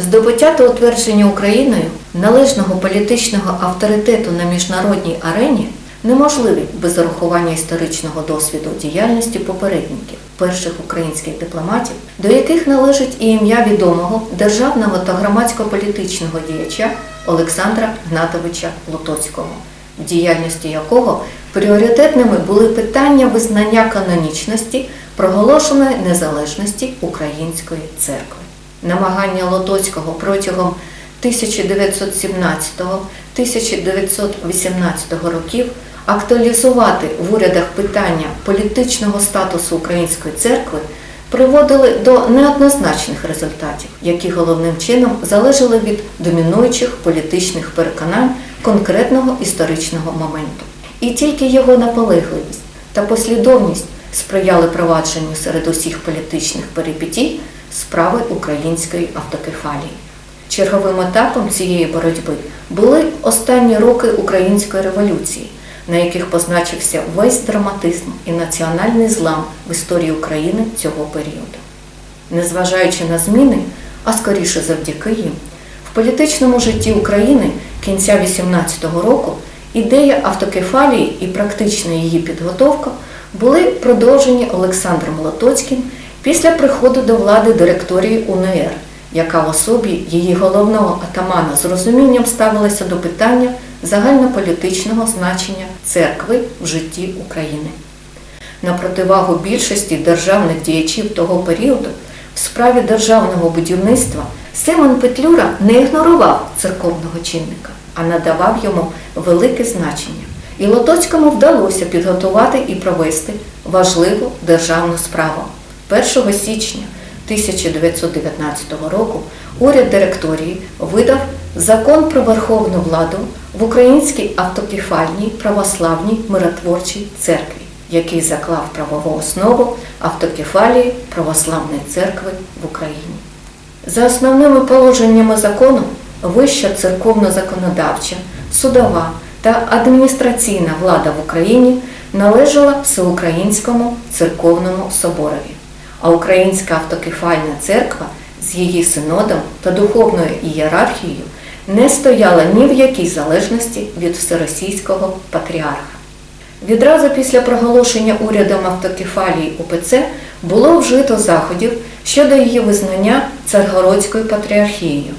Здобуття та утвердження Україною належного політичного авторитету на міжнародній арені неможливі без урахування історичного досвіду діяльності попередників перших українських дипломатів, до яких належить і ім'я відомого державного та громадсько-політичного діяча Олександра Гнатовича Лотоцького, в діяльності якого пріоритетними були питання визнання канонічності проголошеної незалежності Української церкви. Намагання Лотоцького протягом 1917-1918 років актуалізувати в урядах питання політичного статусу Української церкви приводили до неоднозначних результатів, які головним чином залежали від домінуючих політичних переконань конкретного історичного моменту. І тільки його наполегливість та послідовність сприяли провадженню серед усіх політичних перипетій справи української автокефалії. Черговим етапом цієї боротьби були останні роки Української революції, на яких позначився весь драматизм і національний злам в історії України цього періоду. Незважаючи на зміни, а скоріше завдяки їм, в політичному житті України кінця 18-го року ідея автокефалії і практична її підготовка були продовжені Олександром Лотоцьким після приходу до влади директорії УНР, яка в особі її головного атамана з розумінням ставилася до питання загальнополітичного значення церкви в житті України. На противагу більшості державних діячів того періоду в справі державного будівництва Симон Петлюра не ігнорував церковного чинника, а надавав йому велике значення. І Лотоцькому вдалося підготувати і провести важливу державну справу. 1 січня 1919 року уряд директорії видав закон про верховну владу в Українській автокефальній православній миротворчій церкві, який заклав правову основу автокефалії православної церкви в Україні. За основними положеннями закону вища церковно-законодавча, судова та адміністраційна влада в Україні належала Всеукраїнському церковному соборові, а Українська автокефальна церква з її синодом та духовною ієрархією не стояла ні в якій залежності від всеросійського патріарха. Відразу після проголошення урядом автокефалії УПЦ було вжито заходів щодо її визнання Царгородською патріархією,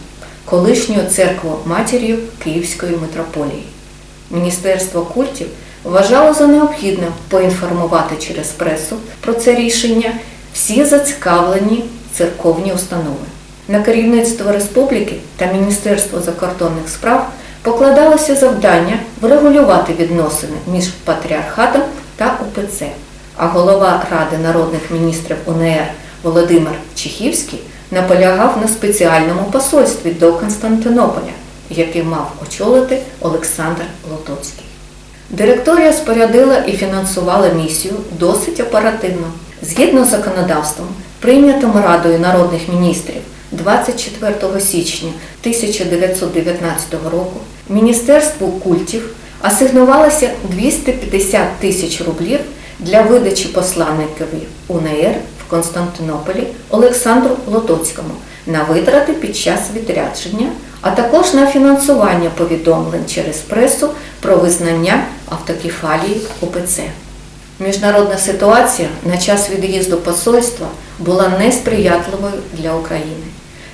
колишньою церквою матір'ю Київської митрополії. Міністерство культів вважало за необхідне поінформувати через пресу про це рішення всі зацікавлені церковні установи. На керівництво республіки та Міністерство закордонних справ покладалося завдання врегулювати відносини між патріархатом та УПЦ, а голова Ради народних міністрів УНР Володимир Чехівський наполягав на спеціальному посольстві до Константинополя, який мав очолити Олександр Лотоцький. Директорія спорядила і фінансувала місію досить оперативно. Згідно з законодавством, прийнятим Радою народних міністрів 24 січня 1919 року, Міністерству культів асигнувалося 250 тисяч рублів для видачі посланникові УНР в Константинополі Олександру Лотоцькому на витрати під час відрядження, а також на фінансування повідомлень через пресу про визнання автокефалії УПЦ. Міжнародна ситуація на час від'їзду посольства була несприятливою для України.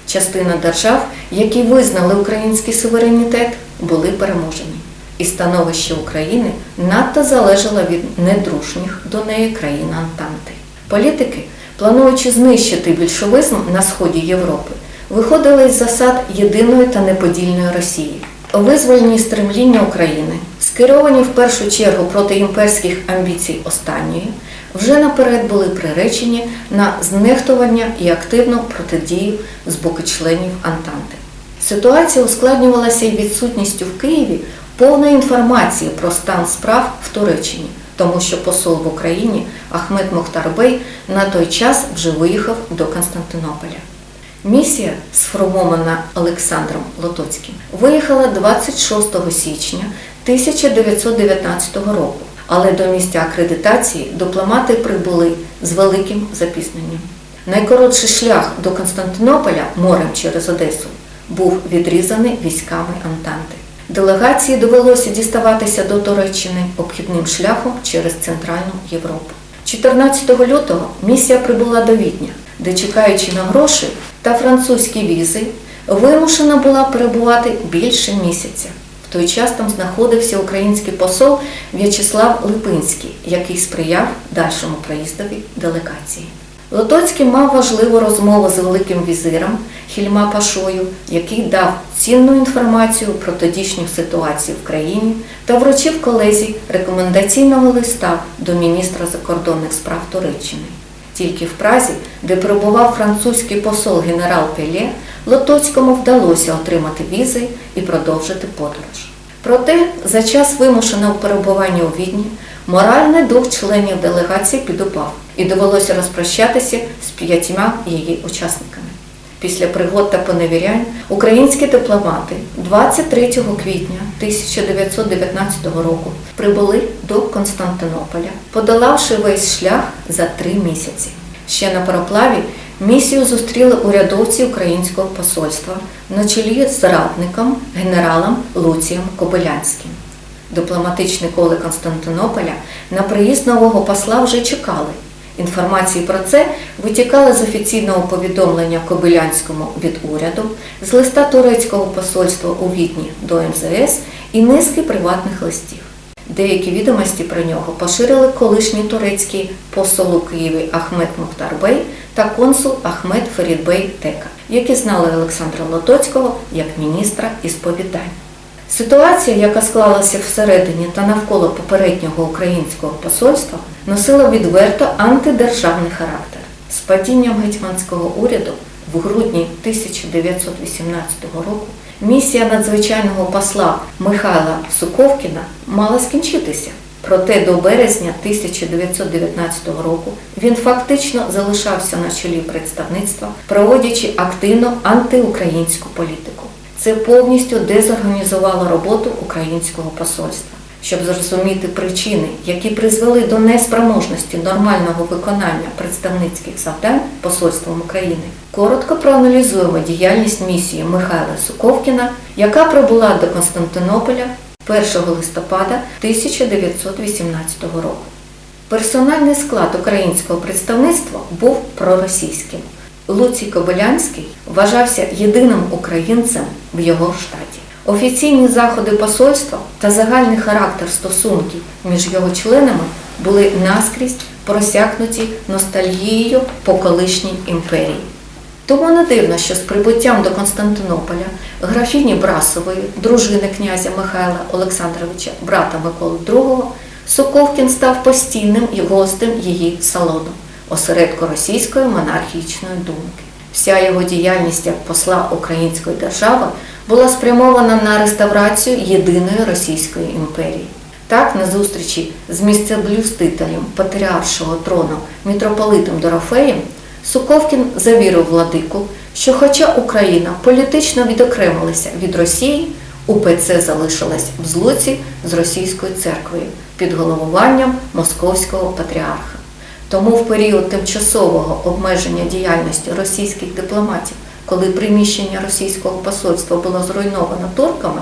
Частина держав, які визнали український суверенітет, були переможені. І становище України надто залежало від недружніх до неї країн Антанти. Політики, плануючи знищити більшовизм на сході Європи, виходили із засад єдиної та неподільної Росії. Визвольні стремління України, скеровані в першу чергу проти імперських амбіцій останньої, вже наперед були приречені на знехтування і активну протидію з боку членів Антанти. Ситуація ускладнювалася і відсутністю в Києві повної інформації про стан справ в Туреччині, тому що посол в Україні Ахмед Мохтарбей на той час вже виїхав до Константинополя. Місія, сформована Олександром Лотоцьким, виїхала 26 січня 1919 року, але до місця акредитації дипломати прибули з великим запізненням. Найкоротший шлях до Константинополя морем через Одесу був відрізаний військами Антанти. Делегації довелося діставатися до Туреччини обхідним шляхом через Центральну Європу. 14 лютого місія прибула до Відня, де, чекаючи на гроші та французькі візи, вимушена була перебувати більше місяця. В той час там знаходився український посол В'ячеслав Липинський, який сприяв дальшому проїздові делегації. Лотоцький мав важливу розмову з великим візиром Хільма Пашою, який дав цінну інформацію про тодішню ситуацію в країні та вручив колезі рекомендаційного листа до міністра закордонних справ Туреччини. Тільки в Празі, де перебував французький посол генерал Пелє, Лотоцькому вдалося отримати візи і продовжити подорож. Проте за час вимушеного перебування у Відні моральний дух членів делегації підупав і довелося розпрощатися з п'ятьма її учасниками. Після пригод та поневірянь українські дипломати 23 квітня 1919 року прибули до Константинополя, подолавши весь шлях за три місяці. Ще на пароплаві місію зустріли урядовці українського посольства на чолі з радником генералом Луцієм Кобилянським. Дипломатичні коли Константинополя на приїзд нового посла вже чекали. Інформації про це витікали з офіційного повідомлення Кобилянському від уряду, з листа турецького посольства у Відні до МЗС і низки приватних листів. Деякі відомості про нього поширили колишній турецький посол у Києві Ахмед Мухтарбей та консул Ахмед Ферідбей Тека, які знали Олександра Лотоцького як міністра із повідань. Ситуація, яка склалася всередині та навколо попереднього українського посольства, носила відверто антидержавний характер. З падінням гетьманського уряду в грудні 1918 року місія надзвичайного посла Михайла Суковкіна мала скінчитися. Проте до березня 1919 року він фактично залишався на чолі представництва, проводячи активну антиукраїнську політику. Це повністю дезорганізувало роботу українського посольства. Щоб зрозуміти причини, які призвели до неспроможності нормального виконання представницьких завдань посольством України, коротко проаналізуємо діяльність місії Михайла Суковкіна, яка прибула до Константинополя 1 листопада 1918 року. Персональний склад українського представництва був проросійським. Луцій Кобилянський вважався єдиним українцем в його штаті. Офіційні заходи посольства та загальний характер стосунків між його членами були наскрізь просякнуті ностальгією по колишній імперії. Тому не дивно, що з прибуттям до Константинополя графіні Брасової, дружини князя Михайла Олександровича, брата Миколи II, Соковкін став постійним і гостем її салону, осередку російської монархічної думки. Вся його діяльність як посла Української держави була спрямована на реставрацію єдиної Російської імперії. Так, на зустрічі з місцеблюстителем патріаршого трону митрополитом Дорофеєм Суковкін завірив владику, що хоча Україна політично відокремилася від Росії, УПЦ залишилась в злуці з російською церквою під головуванням московського патріарха. Тому в період тимчасового обмеження діяльності російських дипломатів, коли приміщення російського посольства було зруйновано турками,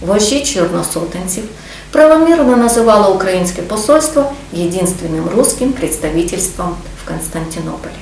вожі чорносотенців правомірно називали українське посольство єдинственним русським представительством в Константинополі.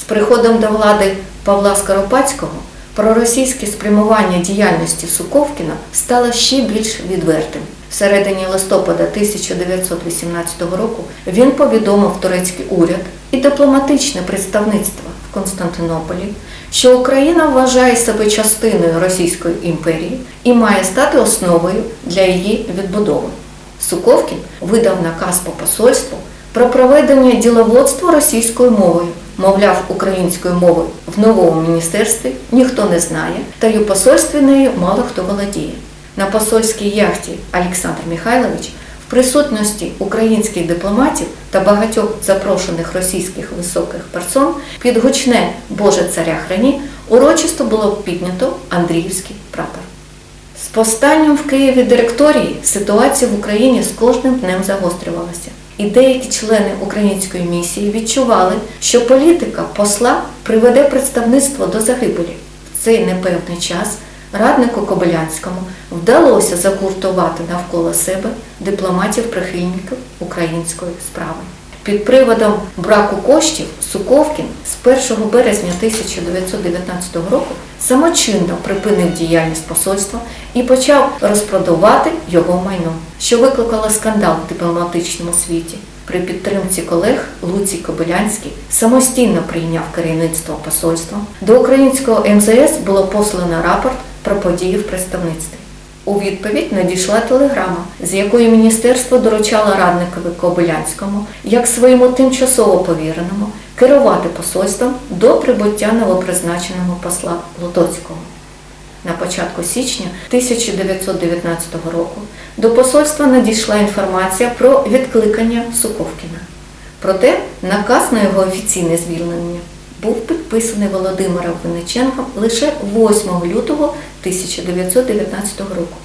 З приходом до влади Павла Скоропадського проросійське спрямування діяльності Суковкіна стало ще більш відвертим. В середині листопада 1918 року він повідомив турецький уряд і дипломатичне представництво Константинополі, що Україна вважає себе частиною Російської імперії і має стати основою для її відбудови. Суковкін видав наказ по посольству про проведення діловодства російською мовою. Мовляв, української мови в новому міністерстві ніхто не знає, та й у посольстві нею мало хто володіє. На посольській яхті Олександр Михайлович в присутності українських дипломатів та багатьох запрошених російських високих персон під гучне Боже царя храні урочисто було піднято Андріївський прапор. З повстанням в Києві директорії ситуація в Україні з кожним днем загострювалася. І деякі члени української місії відчували, що політика посла приведе представництво до загибелі. В цей непевний час раднику Кобилянському вдалося загуртувати навколо себе дипломатів-прихильників української справи. Під приводом браку коштів Суковкін з 1 березня 1919 року самочинно припинив діяльність посольства і почав розпродавати його майно, що викликало скандал в дипломатичному світі. При підтримці колег Луцій Кобилянський самостійно прийняв керівництво посольства. До українського МЗС було послано рапорт про події в представництві. У відповідь надійшла телеграма, з якою міністерство доручало радникові Кобилянському, як своєму тимчасово повіреному, керувати посольством до прибуття новопризначеного посла Лотоцького. На початку січня 1919 року до посольства надійшла інформація про відкликання Суковкіна. Проте наказ на його офіційне звільнення був підписаний Володимиром Винниченком лише 8 лютого 1919 року.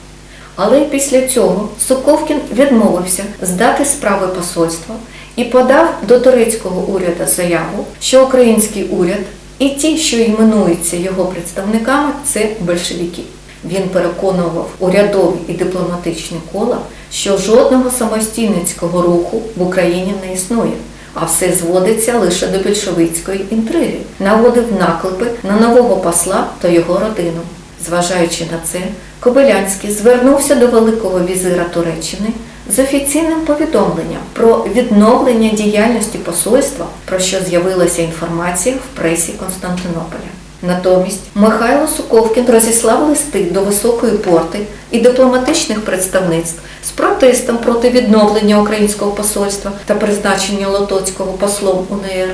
Але після цього Суковкін відмовився здати справи посольства і подав до турецького уряду заяву, що український уряд і ті, що іменуються його представниками, це большевики. Він переконував урядові і дипломатичні кола, що жодного самостійницького руху в Україні не існує, а все зводиться лише до більшовицької інтриги, наводив наклепи на нового посла та його родину. Зважаючи на це, Кобилянський звернувся до Великого візира Туреччини з офіційним повідомленням про відновлення діяльності посольства, про що з'явилася інформація в пресі Константинополя. Натомість Михайло Суковкін розіслав листи до Високої порти і дипломатичних представництв з протестом проти відновлення українського посольства та призначення Лотоцького послом УНР.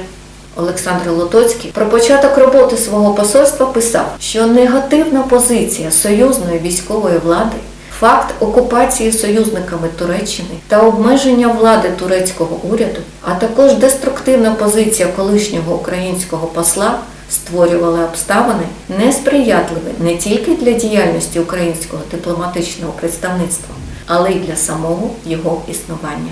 Олександр Лотоцький про початок роботи свого посольства писав, що негативна позиція союзної військової влади, факт окупації союзниками Туреччини та обмеження влади турецького уряду, а також деструктивна позиція колишнього українського посла створювали обставини несприятливі не тільки для діяльності українського дипломатичного представництва, але й для самого його існування.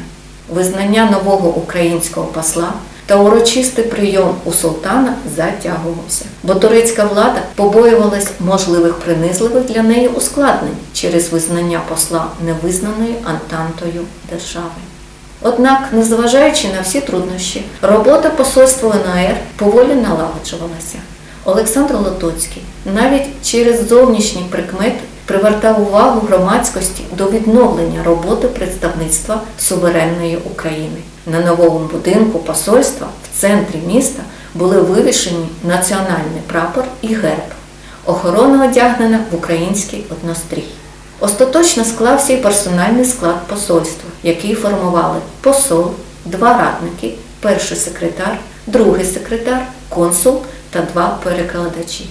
Визнання нового українського посла та урочистий прийом у султана затягувався, бо турецька влада побоювалась можливих принизливих для неї ускладнень через визнання посла невизнаної Антантою держави. Однак, незважаючи на всі труднощі, робота посольства УНР поволі налагоджувалася. Олександр Лотоцький навіть через зовнішні прикмети привертав увагу громадськості до відновлення роботи представництва суверенної України. На новому будинку посольства в центрі міста були вивішені національний прапор і герб. Охорона одягнена в український однострій. Остаточно склався і персональний склад посольства, який формували посол, два радники, перший секретар, другий секретар, консул та два перекладачі.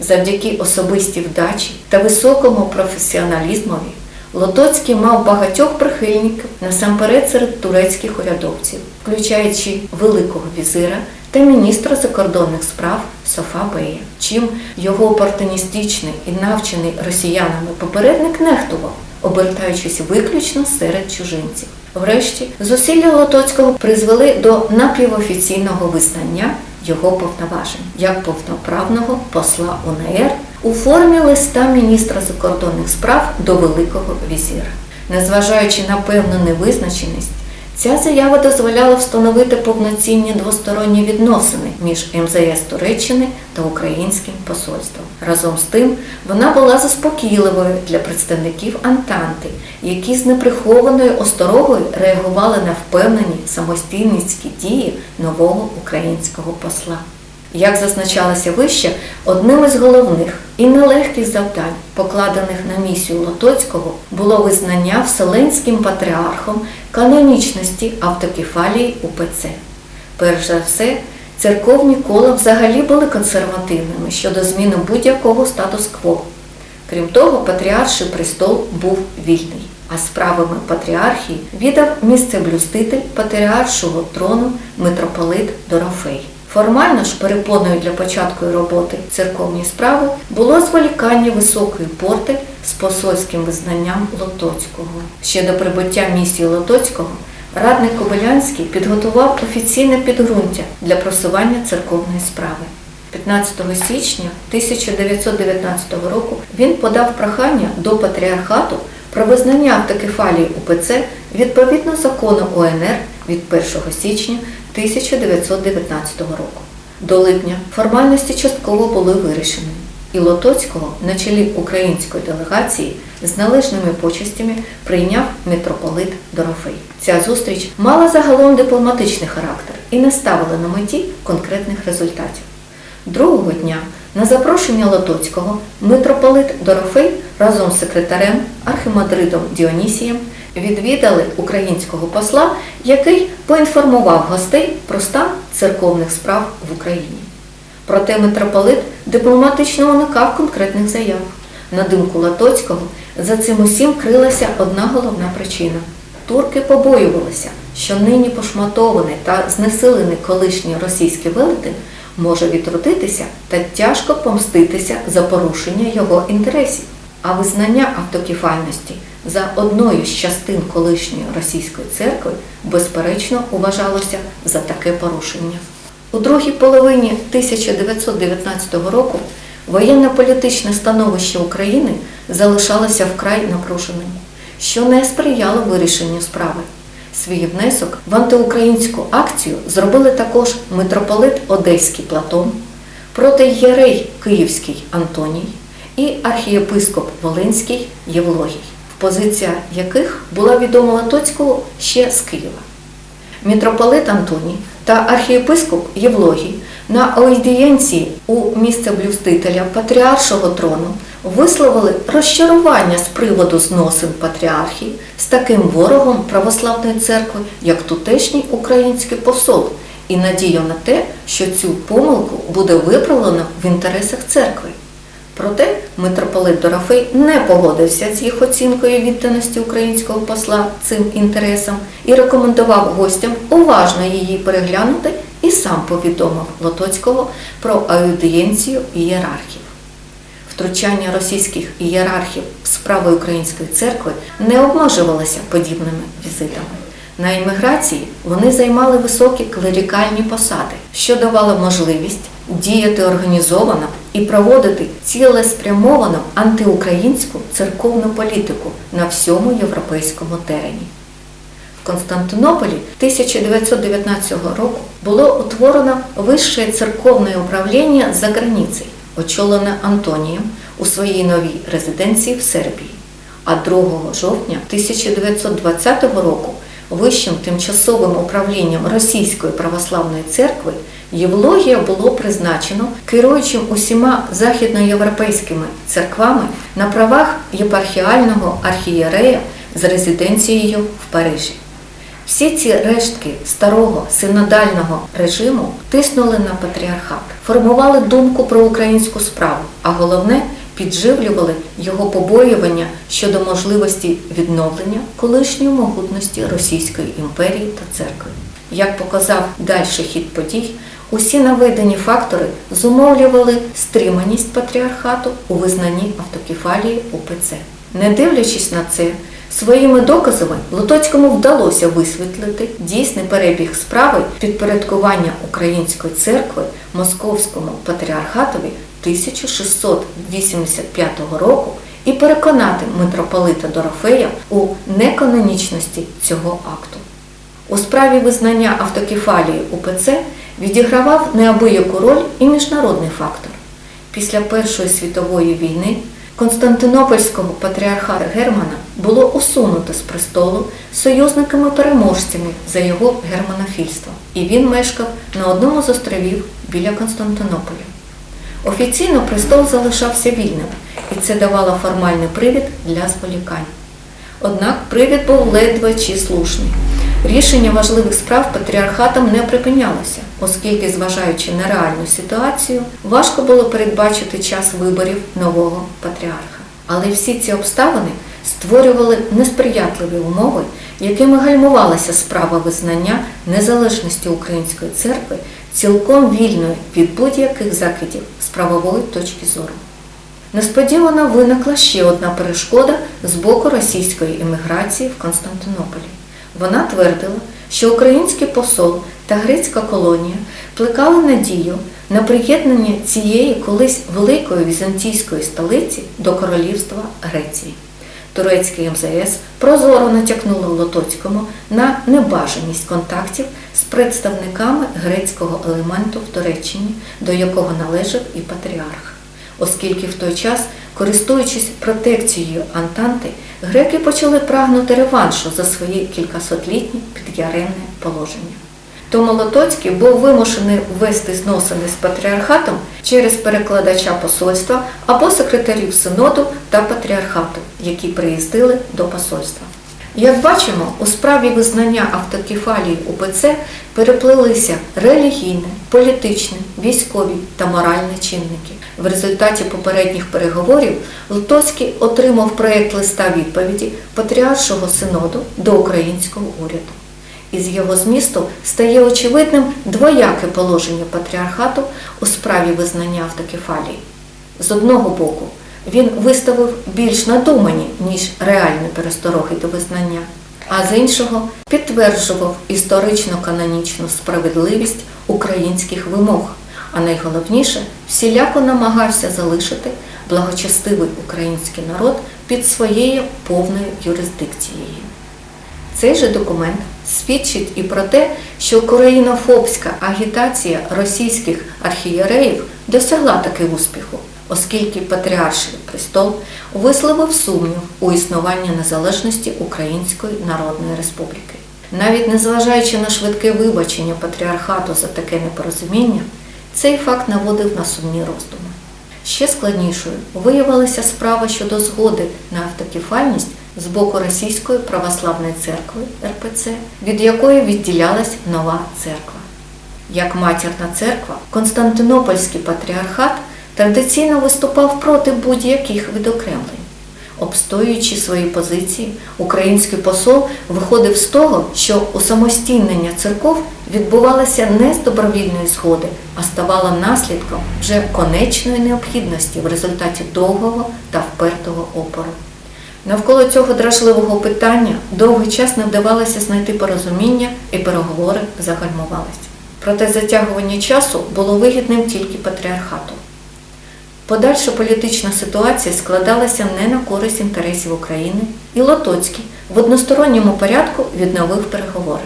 Завдяки особистій вдачі та високому професіоналізмові Лотоцький мав багатьох прихильників насамперед серед турецьких урядовців, включаючи великого візира та міністра закордонних справ Софа Бея, чим його опортуністичний і навчений росіянами попередник нехтував, обертаючись виключно серед чужинців. Врешті зусилля Лотоцького призвели до напівофіційного визнання його повноважень як повноправного посла УНР у формі листа міністра закордонних справ до Великого візіра, Незважаючи на певну невизначеність, ця заява дозволяла встановити повноцінні двосторонні відносини між МЗС Туреччини та українським посольством. Разом з тим, вона була заспокійливою для представників Антанти, які з неприхованою осторогою реагували на впевнені самостійницькі дії нового українського посла. Як зазначалося вище, одним із головних і нелегких завдань, покладених на місію Лотоцького, було визнання Вселенським патріархом канонічності автокефалії УПЦ. Перш за все, церковні кола взагалі були консервативними щодо зміни будь-якого статус-кво. Крім того, патріарший престол був вільний, а справами патріархії віддав місцеблюститель патріаршого трону митрополит Дорофей. Формально ж перепоною для початку роботи церковні справи було зволікання високої порти з посольським визнанням Лотоцького. Ще до прибуття місії Лотоцького радник Кобилянський підготував офіційне підґрунтя для просування церковної справи. 15 січня 1919 року він подав прохання до патріархату про визнання автокефалії УПЦ відповідно закону УНР від 1 січня 1919 року. До липня формальності частково були вирішені, і Лотоцького на чолі української делегації з належними почестями прийняв митрополит Дорофей. Ця зустріч мала загалом дипломатичний характер і не ставила на меті конкретних результатів. Другого дня на запрошення Лотоцького митрополит Дорофей разом з секретарем архімандритом Діонісієм відвідали українського посла, який поінформував гостей про стан церковних справ в Україні. Проте митрополит дипломатично уникав конкретних заяв. На думку Латоцького, за цим усім крилася одна головна причина. Турки побоювалися, що нині пошматований та знесилений колишній російський велетень може відродитися та тяжко помститися за порушення його інтересів. А визнання автокефальності за одною з частин колишньої російської церкви безперечно вважалося за таке порушення. У другій половині 1919 року воєнно-політичне становище України залишалося вкрай напруженим, що не сприяло вирішенню справи. Свій внесок в антиукраїнську акцію зробили також митрополит Одеський Платон, протиєрей Київський Антоній і архієпископ Волинський Євлогій, позиція яких була відома Латоцькому ще з Києва. Мітрополит Антоній та архієпископ Євлогій на аудієнції у місцеблюстителя патріаршого трону висловили розчарування з приводу зносин патріархії з таким ворогом православної церкви, як тутешній український посол, і надію на те, що цю помилку буде виправлено в інтересах церкви. Проте митрополит Дорофей не погодився з їх оцінкою відданості українського посла цим інтересам і рекомендував гостям уважно її переглянути і сам повідомив Лотоцького про аудієнцію ієрархів. Втручання російських ієрархів в справи української церкви не обмежувалося подібними візитами. На імміграції вони займали високі клерікальні посади, що давало можливість діяти організовано і проводити цілеспрямовану антиукраїнську церковну політику на всьому європейському терені. В Константинополі 1919 року було утворено Вище церковне управління за границею, очолене Антонієм у своїй новій резиденції в Сербії. А 2 жовтня 1920 року Вищим тимчасовим управлінням Російської православної церкви Євлогія було призначено керуючим усіма західноєвропейськими церквами на правах єпархіального архієрея з резиденцією в Парижі. Всі ці рештки старого синодального режиму тиснули на патріархат, формували думку про українську справу, а головне підживлювали його побоювання щодо можливості відновлення колишньої могутності Російської імперії та церкви. Як показав дальший хід подій, усі наведені фактори зумовлювали стриманість патріархату у визнанні автокефалії УПЦ. Не дивлячись на це, своїми доказами Лотоцькому вдалося висвітлити дійсний перебіг справи підпорядкування Української церкви Московському патріархатові 1685 року і переконати митрополита Дорофея у неканонічності цього акту. У справі визнання автокефалії УПЦ відігравав неабияку роль і міжнародний фактор. Після Першої світової війни Константинопольського патріархата Германа було усунуто з престолу союзниками-переможцями за його германофільство, і він мешкав на одному з островів біля Константинополя. Офіційно престол залишався вільним, і це давало формальний привід для зволікань. Однак привід був ледве чи слушний. Рішення важливих справ патріархатом не припинялося, оскільки, зважаючи на реальну ситуацію, важко було передбачити час виборів нового патріарха. Але всі ці обставини створювали несприятливі умови, якими гальмувалася справа визнання незалежності Української церкви цілком вільною від будь-яких закидів з правової точки зору. Несподівано виникла ще одна перешкода з боку російської еміграції в Константинополі. Вона твердила, що український посол та грецька колонія плекали надію на приєднання цієї колись великої візантійської столиці до королівства Греції. Турецький МЗС прозоро натякнуло Лотоцькому на небажаність контактів з представниками грецького елементу в Туреччині, до якого належав і патріарх. Оскільки в той час, користуючись протекцією Антанти, греки почали прагнути реваншу за свої кількасотлітні підяремне положення. Тому Лотоцький був вимушений ввести зносини з патріархатом через перекладача посольства або секретарів синоду та патріархату, які приїздили до посольства. Як бачимо, у справі визнання автокефалії УПЦ переплилися релігійні, політичні, військові та моральні чинники. В результаті попередніх переговорів Лотоцький отримав проєкт листа відповіді Патріаршого синоду до українського уряду. Із його змісту стає очевидним двояке положення патріархату у справі визнання автокефалії. З одного боку, він виставив більш надумані, ніж реальні перестороги до визнання, а з іншого підтверджував історично-канонічну справедливість українських вимог, а найголовніше всіляко намагався залишити благочестивий український народ під своєю повною юрисдикцією. Цей же документ свідчить і про те, що українофобська агітація російських архієреїв досягла таки успіху, оскільки Патріарший престол висловив сумнів у існуванні незалежності Української Народної Республіки. Навіть незважаючи на швидке вибачення патріархату за таке непорозуміння, цей факт наводив на сумні роздуми. Ще складнішою виявилася справа щодо згоди на автокефальність з боку Російської православної церкви РПЦ, від якої відділялась нова церква. Як матірна церква, Константинопольський патріархат традиційно виступав проти будь-яких відокремлень. Обстоюючи свої позиції, український посол виходив з того, що усамостійнення церков відбувалося не з добровільної згоди, а ставало наслідком вже конечної необхідності в результаті довгого та впертого опору. Навколо цього дражливого питання довгий час не вдавалося знайти порозуміння і переговори загальмувалися. Проте затягування часу було вигідним тільки патріархату. Подальша політична ситуація складалася не на користь інтересів України, і Лотоцький в односторонньому порядку відновив переговори.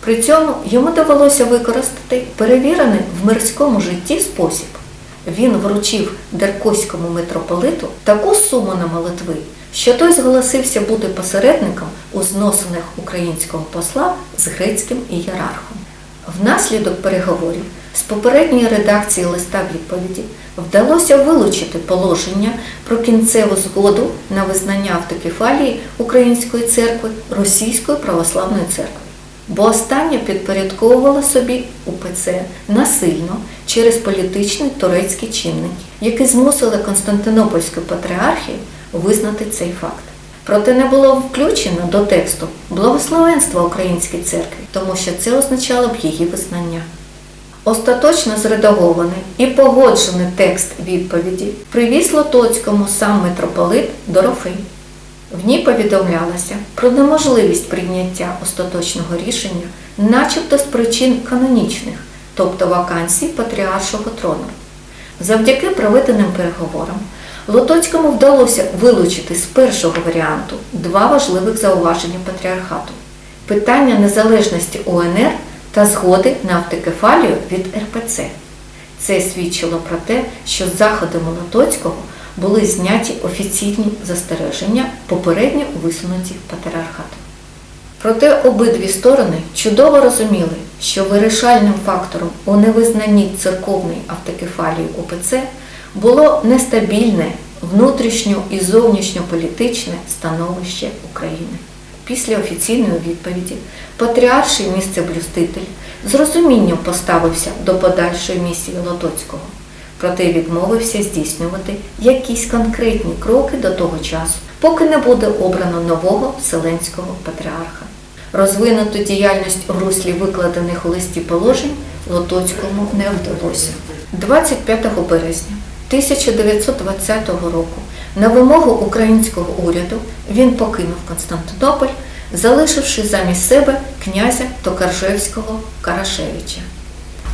При цьому йому довелося використати перевірений в мирському житті спосіб. Він вручив Деркоському митрополиту таку суму на молитви, що той зголосився бути посередником у зносинах українського посла з грецьким ієрархом. Внаслідок переговорів з попередньої редакції листа відповіді вдалося вилучити положення про кінцеву згоду на визнання автокефалії Української церкви Російською православною церквою, бо остання підпорядковувала собі УПЦ насильно через політичні турецькі чинники, які змусили Константинопольську патріархію визнати цей факт. Проте не було включено до тексту благословенства Українській церкві, тому що це означало б її визнання. Остаточно зредагований і погоджений текст відповіді привіз Лотоцькому сам митрополит Дорофей. В ній повідомлялося про неможливість прийняття остаточного рішення, начебто з причин канонічних, тобто вакансій патріаршого трону. Завдяки проведеним переговорам Лотоцькому вдалося вилучити з першого варіанту два важливих зауваження патріархату: питання незалежності УНР та згоди на автокефалію від РПЦ. Це свідчило про те, що з заходами Лотоцького були зняті офіційні застереження, попередньо висунуті патріархатом. Проте обидві сторони чудово розуміли, що вирішальним фактором у невизнанні церковної автокефалії УПЦ було нестабільне внутрішньо і зовнішньополітичне становище України. Після офіційної відповіді патріарший місцеблюститель з розумінням поставився до подальшої місії Лотоцького, проте відмовився здійснювати якісь конкретні кроки до того часу, поки не буде обрано нового Вселенського патріарха. Розвинуту діяльність в руслі викладених у листі положень Лотоцькому не вдалося. 25 березня 1920 року на вимогу українського уряду він покинув Константинополь, залишивши замість себе князя Токаржевського Карашевича.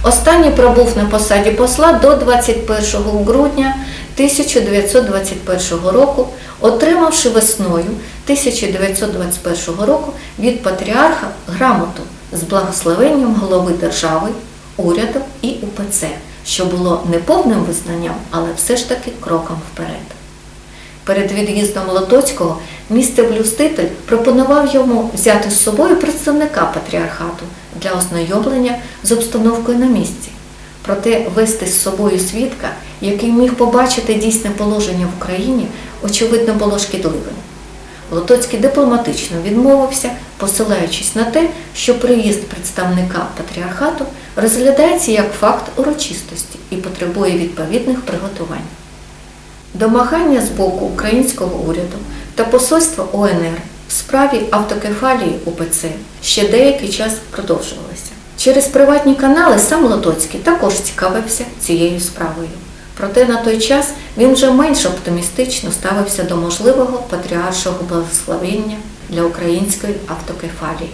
Останній пробув на посаді посла до 21 грудня 1921 року, отримавши весною 1921 року від патріарха грамоту з благословенням голови держави, уряду і УПЦ, що було не повним визнанням, але все ж таки кроком вперед. Перед від'їздом Лотоцького містер Блюститель пропонував йому взяти з собою представника патріархату для ознайомлення з обстановкою на місці. Проте вести з собою свідка, який міг побачити дійсне положення в Україні, очевидно було шкідливим. Лотоцький дипломатично відмовився, посилаючись на те, що приїзд представника патріархату розглядається як факт урочистості і потребує відповідних приготувань. Домагання з боку українського уряду та посольства ОНР в справі автокефалії УПЦ ще деякий час продовжувалися. Через приватні канали сам Лотоцький також цікавився цією справою. Проте на той час він вже менш оптимістично ставився до можливого патріаршого благословення для української автокефалії.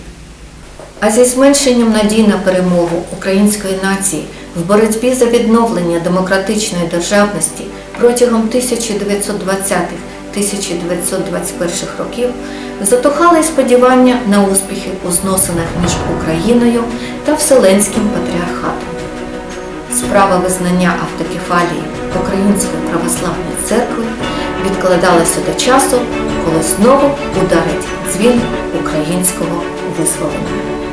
А зі зменшенням надій на перемогу української нації в боротьбі за відновлення демократичної державності протягом 1920-1921 років затухали сподівання на успіхи у зносинах між Україною та Вселенським патріархатом. Справа визнання автокефалії Української православної церкви відкладалася до часу, коли знову ударить дзвін українського визволення.